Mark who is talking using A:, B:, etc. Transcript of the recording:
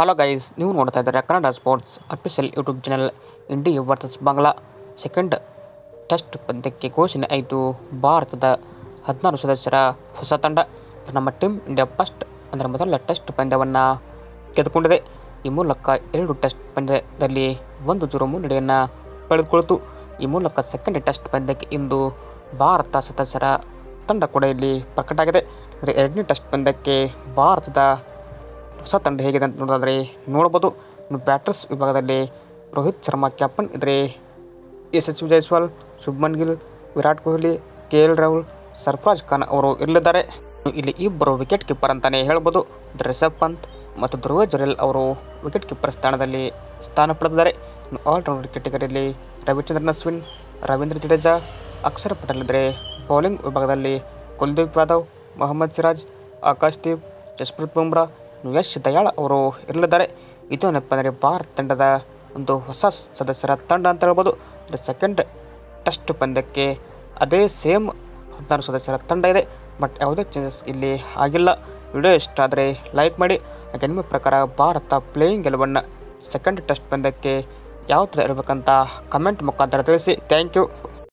A: Hello guys ನೀವು ನೋಡ್ತಾ ಇದ್ದಾರೆ Kannada sports official YouTube channel India versus Bangla second test ಪಂದ್ಯಕ್ಕೆ ಘೋಷಣೆ ಆಯಿತು. ಭಾರತದ ಹದಿನಾರು ಸದಸ್ಯರ ಹೊಸ ತಂಡ. ನಮ್ಮ ಟೀಮ್ ಇಂಡಿಯಾ ಫಸ್ಟ್ ಅಂದರೆ ಮೊದಲ ಟೆಸ್ಟ್ ಪಂದ್ಯವನ್ನು ಗೆದ್ದುಕೊಂಡಿದೆ. ಈ ಮೂಲಕ ಎರಡು ಟೆಸ್ಟ್ ಪಂದ್ಯದಲ್ಲಿ ಒಂದು ಜೀರೋ ಮುನ್ನಡೆಯನ್ನು ಪಡೆದುಕೊಳ್ತು. ಈ ಮೂಲಕ ಸೆಕೆಂಡ್ ಟೆಸ್ಟ್ ಪಂದ್ಯಕ್ಕೆ ಇಂದು ಭಾರತ ಸದಸ್ಯರ ತಂಡ ಕೂಡ ಇಲ್ಲಿ ಪ್ರಕಟ ಆಗಿದೆ ಅಂದರೆ ಎರಡನೇ ಟೆಸ್ಟ್ ಪಂದ್ಯಕ್ಕೆ ಭಾರತದ ಹೊಸ ತಂಡ ಹೇಗಿದೆ ಅಂತ ನೋಡೋದಾದರೆ ನೋಡ್ಬೋದು. ಇನ್ನು ಬ್ಯಾಟರ್ಸ್ ವಿಭಾಗದಲ್ಲಿ ರೋಹಿತ್ ಶರ್ಮಾ ಕ್ಯಾಪ್ಟನ್ ಇದ್ದರೆ ಎಚ್ ಜೈಸ್ವಾಲ್ ಶುಭ್ಮನ್ ಗಿಲ್, ವಿರಾಟ್ ಕೊಹ್ಲಿ, ಕೆ ಎಲ್ ರಾಹುಲ್, ಸರ್ಫರಾಜ್ ಖಾನ್ ಅವರು ಇರಲಿದ್ದಾರೆ. ಇಲ್ಲಿ ಇಬ್ಬರು ವಿಕೆಟ್ ಕೀಪರ್ ಅಂತಲೇ ಹೇಳ್ಬೋದು. ರಿಷಬ್ ಪಂತ್ ಮತ್ತು ಧ್ರುವ ಜೊರೆಲ್ ಅವರು ವಿಕೆಟ್ ಕೀಪರ್ ಸ್ಥಾನದಲ್ಲಿ ಸ್ಥಾನ ಪಡೆದಿದ್ದಾರೆ. ಇನ್ನು ಆಲ್ರೌಂಡರ್ ಕ್ಯಾಟಗರಿಯಲ್ಲಿ ರವಿಚಂದ್ರನ್ ಅಶ್ವಿನ್, ರವೀಂದ್ರ ಜಡೇಜಾ, ಅಕ್ಷರ್ ಪಟೇಲ್ ಇದ್ದರೆ ಬೌಲಿಂಗ್ ವಿಭಾಗದಲ್ಲಿ ಕುಲ್ದೀಪ್ ಯಾದವ್, ಮೊಹಮ್ಮದ್ ಸಿರಾಜ್, ಆಕಾಶ್ ದೀಪ್, ಜಸ್ಪ್ರೀತ್ ಬುಮ್ರಾ ಯಶ್ ದಯಾಳ್ ಅವರು ಇರಲಿದ್ದಾರೆ. ಇದು ಏನಪ್ಪ ಅಂದರೆ ಭಾರತ ತಂಡದ ಒಂದು ಹೊಸ ಸದಸ್ಯರ ತಂಡ ಅಂತ ಹೇಳ್ಬೋದು. ಅಂದರೆ ಸೆಕೆಂಡ್ ಟೆಸ್ಟ್ ಪಂದ್ಯಕ್ಕೆ ಅದೇ ಸೇಮ್ ಹದಿನಾರು ಸದಸ್ಯರ ತಂಡ ಇದೆ. ಬಟ್ ಯಾವುದೇ ಚೇಂಜಸ್ ಇಲ್ಲಿ ಆಗಿಲ್ಲ. ವಿಡಿಯೋ ಇಷ್ಟ ಆದರೆ ಲೈಕ್ ಮಾಡಿ. ಹಾಗೆ ನಿಮ್ಮ ಪ್ರಕಾರ ಭಾರತ ಪ್ಲೇಯಿಂಗ್ ಗೆಲುವನ್ನು ಸೆಕೆಂಡ್ ಟೆಸ್ಟ್ ಪಂದ್ಯಕ್ಕೆ ಯಾವ ಥರ ಇರಬೇಕಂತ ಕಮೆಂಟ್ ಮುಖಾಂತರ ತಿಳಿಸಿ. Thank you